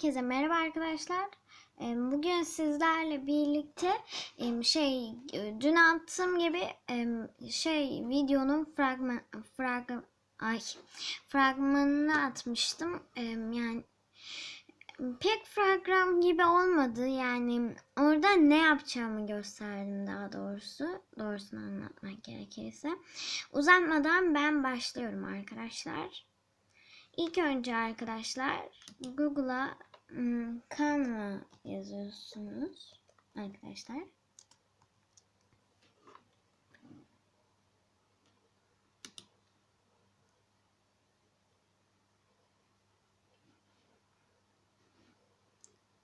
Herkese merhaba arkadaşlar. Ee, Bugün sizlerle birlikte şey e, dün attığım gibi şey videonun fragman fragman ay fragmanını atmıştım. Yani pek fragman gibi olmadı. Yani orada ne yapacağımı gösterdim daha doğrusu. Doğrusunu anlatmak gerekirse. Uzatmadan ben başlıyorum arkadaşlar. İlk önce arkadaşlar Google'a hmm, Canva yazıyorsunuz arkadaşlar.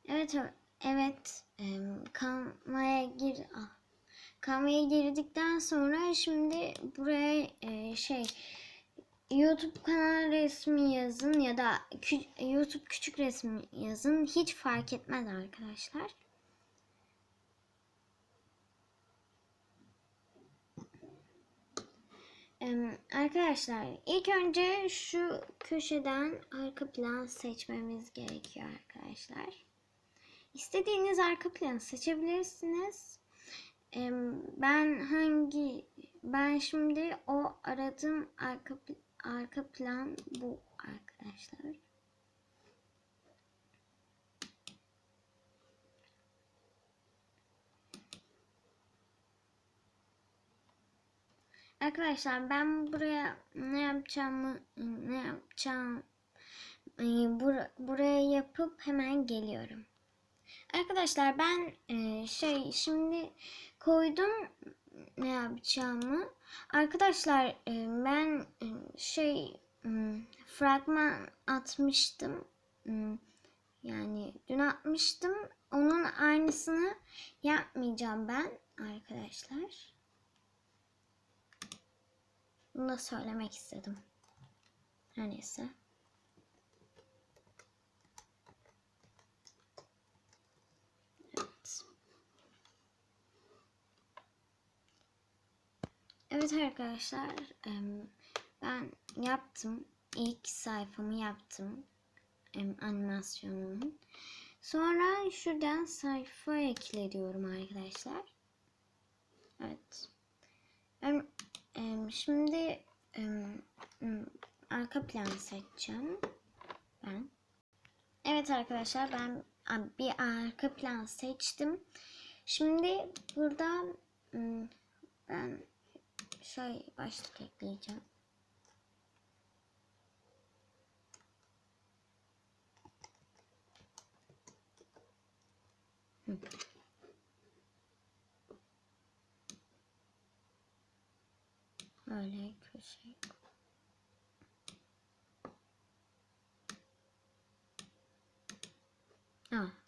Evet, evet. em, Canva'ya gir. Ah. Canva'ya girdikten sonra şimdi buraya e, şey YouTube kanal resmi yazın ya da kü- YouTube küçük resmi yazın. Hiç fark etmez arkadaşlar. Arkadaşlar ilk önce şu köşeden arka plan seçmemiz gerekiyor arkadaşlar. İstediğiniz arka planı seçebilirsiniz. Ben hangi ben şimdi o aradığım arka pl- arka plan bu arkadaşlar. Arkadaşlar ben buraya ne yapacağımı ne yapacağım e, bur- buraya yapıp hemen geliyorum. Arkadaşlar ben e, şey şimdi koydum ne yapacağımı. Arkadaşlar e, ben e, şey fragman atmıştım. Yani dün atmıştım. Onun aynısını yapmayacağım ben arkadaşlar. Bunu da söylemek istedim. Her neyse. Evet arkadaşlar, ben yaptım. İlk sayfamı yaptım. em, Animasyonumun. Sonra şuradan sayfa ekle diyorum arkadaşlar. Evet. Şimdi arka planı seçeceğim. Ben. Evet arkadaşlar ben bir arka plan seçtim. Şimdi burada ben şey başlık ekleyeceğim. Hı. Böyle köşe. Aa,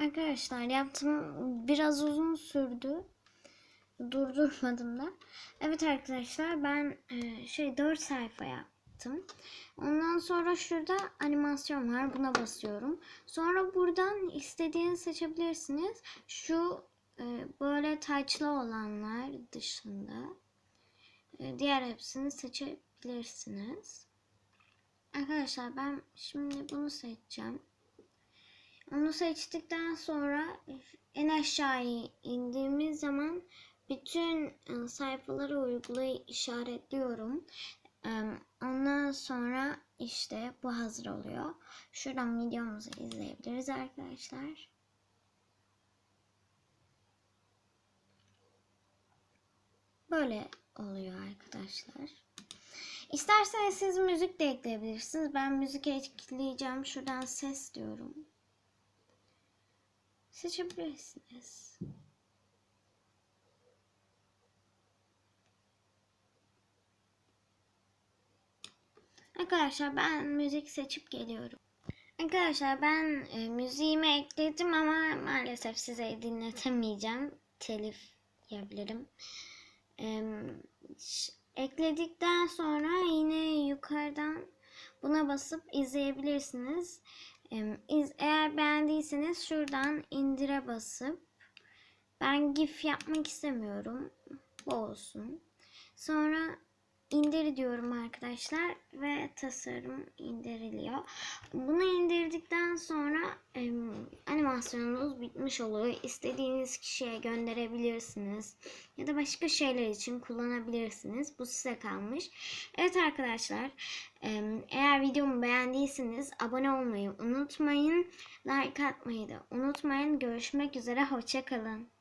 Arkadaşlar yaptım biraz uzun sürdü. Durdurmadım da. Evet arkadaşlar ben e, şey 4 sayfa yaptım. Ondan sonra şurada animasyon var. Buna basıyorum. Sonra buradan istediğini seçebilirsiniz. Şu e, böyle taçlı olanlar dışında e, diğer hepsini seçebilirsiniz. Arkadaşlar ben şimdi bunu seçeceğim. Onu seçtikten sonra en aşağıya indiğimiz zaman bütün e, sayfaları uygulayı işaretliyorum. E, Ondan sonra işte bu hazır oluyor. Şuradan videomuzu izleyebiliriz arkadaşlar. Böyle oluyor arkadaşlar. İsterseniz siz müzik de ekleyebilirsiniz. Ben müzik ekleyeceğim. Şuradan ses diyorum. Seçebilirsiniz. Arkadaşlar ben müzik seçip geliyorum. Arkadaşlar ben e, müziğimi ekledim ama maalesef size dinletemeyeceğim. Telif yiyebilirim. E, ekledikten sonra yine yukarıdan buna basıp izleyebilirsiniz. E, iz- eğer beğendiyseniz şuradan indire basıp ben GIF yapmak istemiyorum. Bu olsun. Sonra indir diyorum arkadaşlar ve tasarım indiriliyor. Bunu indirdikten sonra em, animasyonunuz bitmiş oluyor. İstediğiniz kişiye gönderebilirsiniz ya da başka şeyler için kullanabilirsiniz. Bu size kalmış. Evet arkadaşlar, em, eğer videomu beğendiyseniz abone olmayı unutmayın. Like atmayı da unutmayın. Görüşmek üzere. Hoşçakalın.